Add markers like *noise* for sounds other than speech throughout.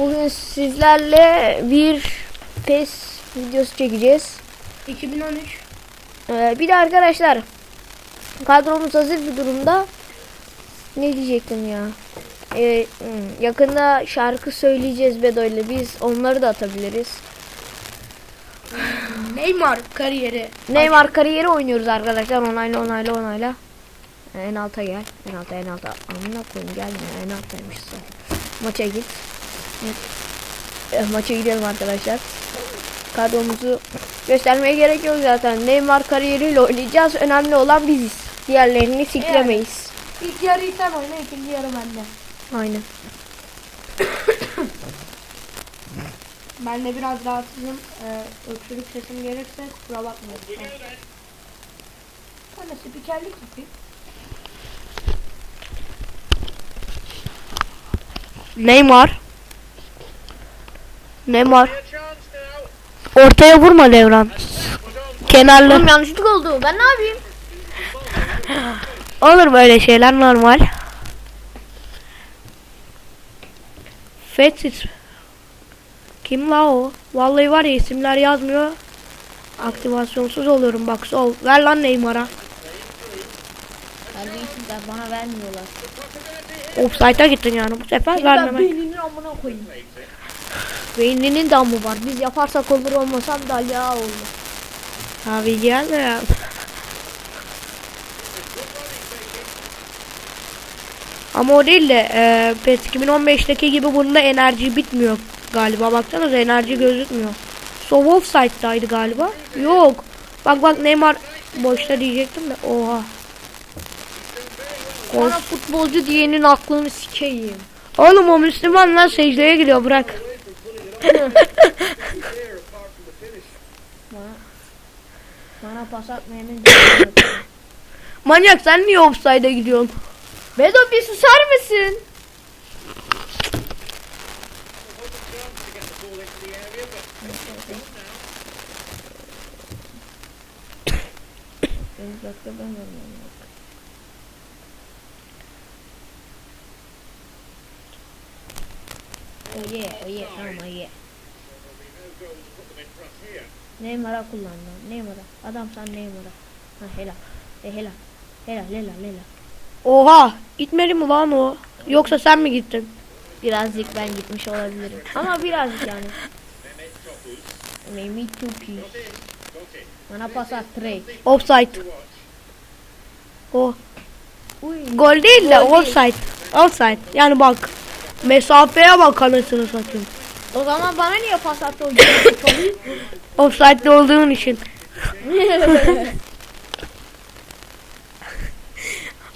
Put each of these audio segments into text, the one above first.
Bugün sizlerle bir PES videosu çekeceğiz. 2013 Ee, bir de arkadaşlar kadromuz hazır bir durumda. Ne diyecektim ya? Ee, hmm, yakında şarkı söyleyeceğiz Bedo ile biz onları da atabiliriz. Neymar kariyeri. Neymar kariyeri oynuyoruz arkadaşlar onayla onayla onayla. En alta gel. En alta en alta. Amına koyayım gelme. En alttaymış zaten. Maça git. E, maça gidelim arkadaşlar. Kadromuzu göstermeye gerek yok zaten. Neymar kariyeriyle oynayacağız. Önemli olan biziz. Diğerlerini siklemeyiz. İlk yarıyı sen oyna, ikinci yarı bende. Aynen. *coughs* Ben de biraz rahatsızım. Ee, öksürük sesim gelirse kusura bakmayın. Ben de spikerlik yapayım. Neymar. Neymar. Ortaya vurma Levran. Kenarlı. Oğlum yanlışlık oldu. Ben ne yapayım? *laughs* Olur böyle şeyler normal. Fetsiz. Kim la o? Vallahi var ya isimler yazmıyor. Aktivasyonsuz oluyorum bak sol. Ver lan Neymar'a. Terbiyesizler bana vermiyorlar. Offside'a gittin yani bu sefer vermemek. beyninin amına koyayım. Beyninin damı var. Biz yaparsak olur olmasam da ya olur. Abi gelme ya. Ama o değil de e, PES 2015'teki gibi bunda enerji bitmiyor galiba. Baksanıza enerji gözükmüyor. So offside'daydı galiba. Yok. Bak bak Neymar boşta diyecektim de. Oha. Bana futbolcu diyenin aklını sikeyim. Oğlum o Müslüman lan secdeye gidiyor bırak. Bana pas atmayanın Manyak sen niye offside'a gidiyorsun? Bedo bir susar mısın? Oh yeah, oh yeah, tamam oh yeah. Neymar'a kullandım. Neymar'a. Adam sen Neymar'a. Ha helal. E helal. Helal helal helal. Oha. Gitmedi mi lan o? Yoksa sen mi gittin? Birazcık ben gitmiş olabilirim. Ama birazcık yani. Two piece. Bana pas at Trey. Offside. O. Uy. Gol değil de offside. Offside. Yani bak. Mesafeye bak anasını satayım. O zaman bana niye pas attı o *laughs* Offside'de olduğun için. *laughs*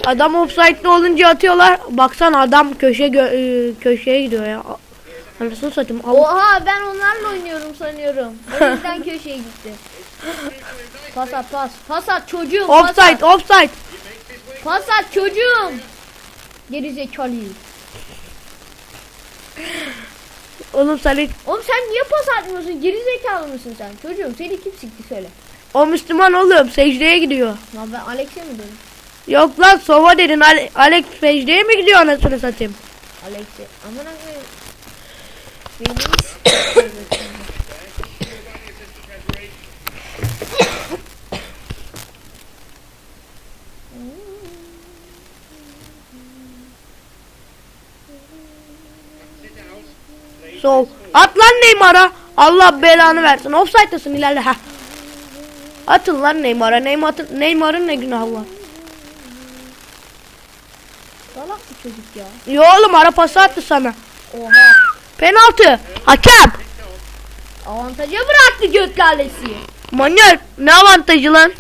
Adam offside'de olunca atıyorlar. Baksana adam köşe e, köşeye gidiyor ya. Anasını satayım. Oha ben onlarla oynuyorum sanıyorum. O yüzden köşeye gitti. Pas at pas. Pas at çocuğum. Offside, offside. pas at çocuğum. Geri. Oğlum hiç- Oğlum sen niye pas atmıyorsun? Geri zekalı mısın sen? Çocuğum seni kim sikti söyle. o Müslüman oğlum secdeye gidiyor. Ya ben Alex'e mi dedim? Yok lan sova dedin. Ale- Alex secdeye mi gidiyor anasını satayım? Alex'e. Aman akıyım. Benim *coughs* Sol. At lan Neymar'a. Allah belanı versin. Offside'tasın ilerle. Heh. Atın lan Neymar'a. Neymar'ın Neymar'ın ne günahı var? salak bir çocuk ya. Yo oğlum ara pası attı sana. Oha. Penaltı. Hakem. Avantaja bıraktı gök lalesi. Manyak. Ne avantajı lan?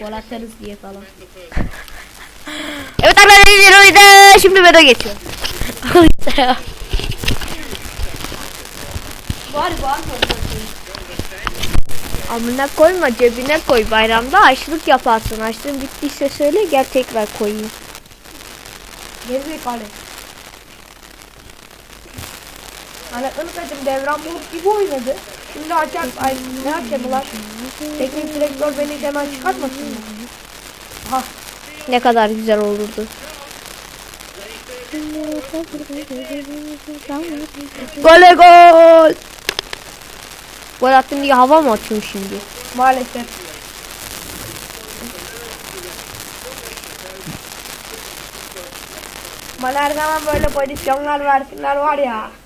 Gol atarız diye falan. *laughs* Evet arkadaşlar şimdi Vedo geçiyor. *laughs* Var var. Amına koyma cebine koy bayramda açlık yaparsın. Açlığın bittiyse söyle gel tekrar koyayım. Gerizekalı. Anlatmanı kaçım devran bulup gibi oynadı. Şimdi hakem, ay ne hakemi lan? Teknik direktör beni hemen çıkartmasın mı? Aha Ne kadar güzel olurdu. Gole gol. Gol attın diye hava mı atıyorsun şimdi? Maalesef. Bana her zaman böyle pozisyonlar versinler var ya. *laughs*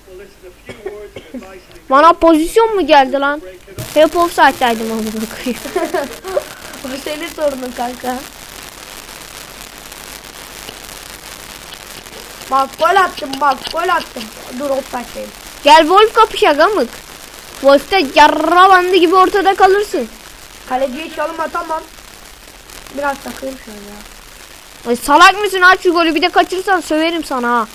Bana pozisyon mu geldi lan? Hep offside'daydım amına koyayım. *laughs* o senin sorunun kanka. Bak gol attım bak gol attım. Dur offside'deyim. Gel Wolf kapışa gamık. Wolf'te yarra bandı gibi ortada kalırsın. Kaleciye çalım atamam. Biraz takayım şöyle ya. Ay salak mısın aç şu golü bir de kaçırırsan söverim sana ha.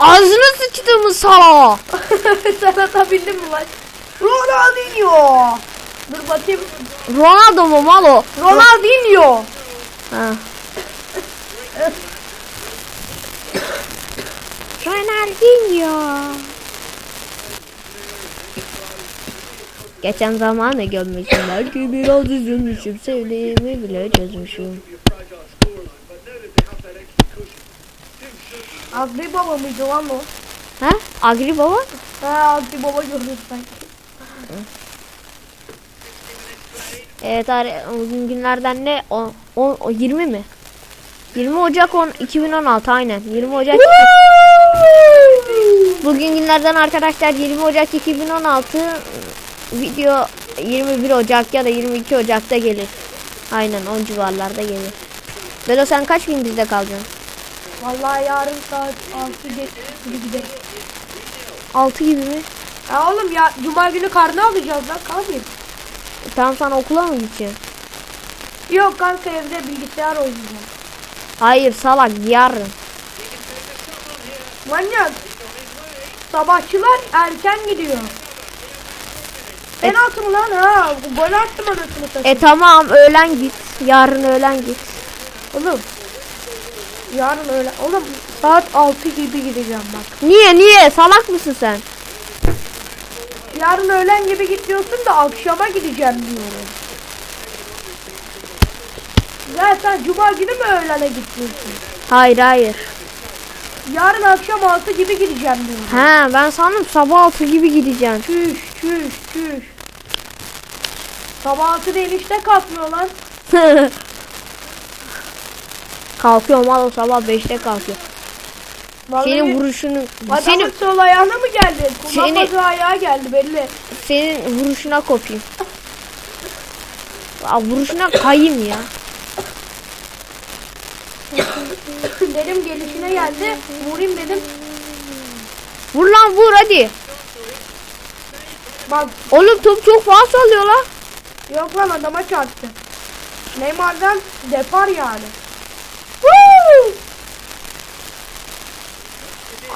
Ağzını sıçtığımız sala. *laughs* Sen atabildin mi lan? Ronaldinho. Dur bakayım. Ronaldo mu malo? Ronaldinho. Ha. *laughs* Ronaldinho. Geçen zamanı görmüşüm belki biraz üzülmüşüm sevdiğimi bile çözmüşüm. Agri baba mıydı lan o? Ha? Agri baba? Ha Agri baba gördüm sanki. Evet bugün günlerden ne? O, o, o 20 mi? 20 Ocak 10, 2016 aynen. 20 Ocak. Bugün günlerden arkadaşlar 20 Ocak 2016 video 21 Ocak ya da 22 Ocak'ta gelir. Aynen 10 civarlarda gelir. Belo sen kaç gün bizde kalacaksın? Vallahi yarın saat 6 geç gibi gidelim. 6 gibi mi? Ya oğlum ya cuma günü karne alacağız lan kalmayayım. Tamam sen okula mı gideceksin? Yok kanka evde bilgisayar oynayacağım. Hayır salak yarın. Manyak. Sabahçılar erken gidiyor. Penaltı mı lan ha? Gol attım anasını satayım. E tamam öğlen git. Yarın öğlen git. Oğlum. Yarın öyle. Oğlum saat 6 gibi gideceğim bak. Niye niye salak mısın sen? Yarın öğlen gibi git diyorsun da akşama gideceğim diyorum. Zaten cuma günü mü öğlene gidiyorsun? Hayır hayır. Yarın akşam 6 gibi gideceğim diyorum. Ha ben sandım sabah 6 gibi gideceğim. Çüş çüş çüş. Sabah 6'da enişte kalkmıyor lan. *laughs* Kalkıyorum al o sabah 5'te kalkıyor. Vallahi Senin vuruşunu Adamın senin sol ayağına mı geldi? Seni- Kullanmadığı ayağa geldi belli. senin vuruşuna kopayım. Aa, vuruşuna kayayım ya. *laughs* dedim gelişine geldi. Vurayım dedim. Vur lan vur hadi. Bak Oğlum top çok fazla sallıyor lan. Yok lan adama çarptı. Neymar'dan depar yani.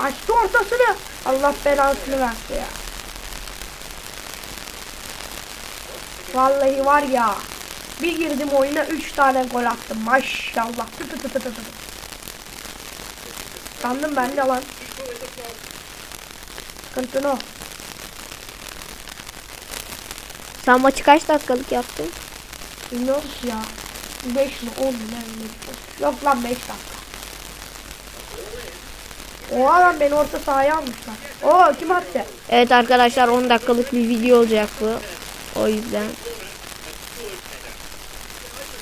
Açtı ortasını. Allah belasını versin ya. Vallahi var ya. Bir girdim oyuna 3 tane gol attım. Maşallah. Tı tı tı tı tı tı. Sandım ben de lan. Sıkıntı ne o? Sen maçı kaç dakikalık yaptın? Bilmiyorum ki ya. 5 mi 10 mu ne. Yok lan 5 dakika. Oha lan beni orta sahaya almışlar. Oo kim attı? Evet arkadaşlar 10 dakikalık bir video olacak bu. O yüzden.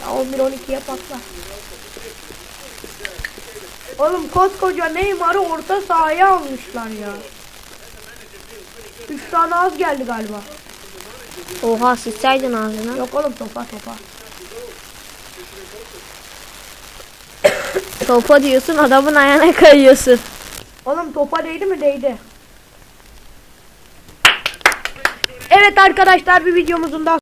Ya 11-12'ye patlar. Oğlum koskoca Neymar'ı orta sahaya almışlar ya. 3 tane az geldi galiba. Oha sıçsaydın ağzına. Yok oğlum topa topa. *coughs* Topa diyorsun adamın ayağına kayıyorsun. Oğlum topa değdi mi değdi. Evet arkadaşlar bir videomuzun daha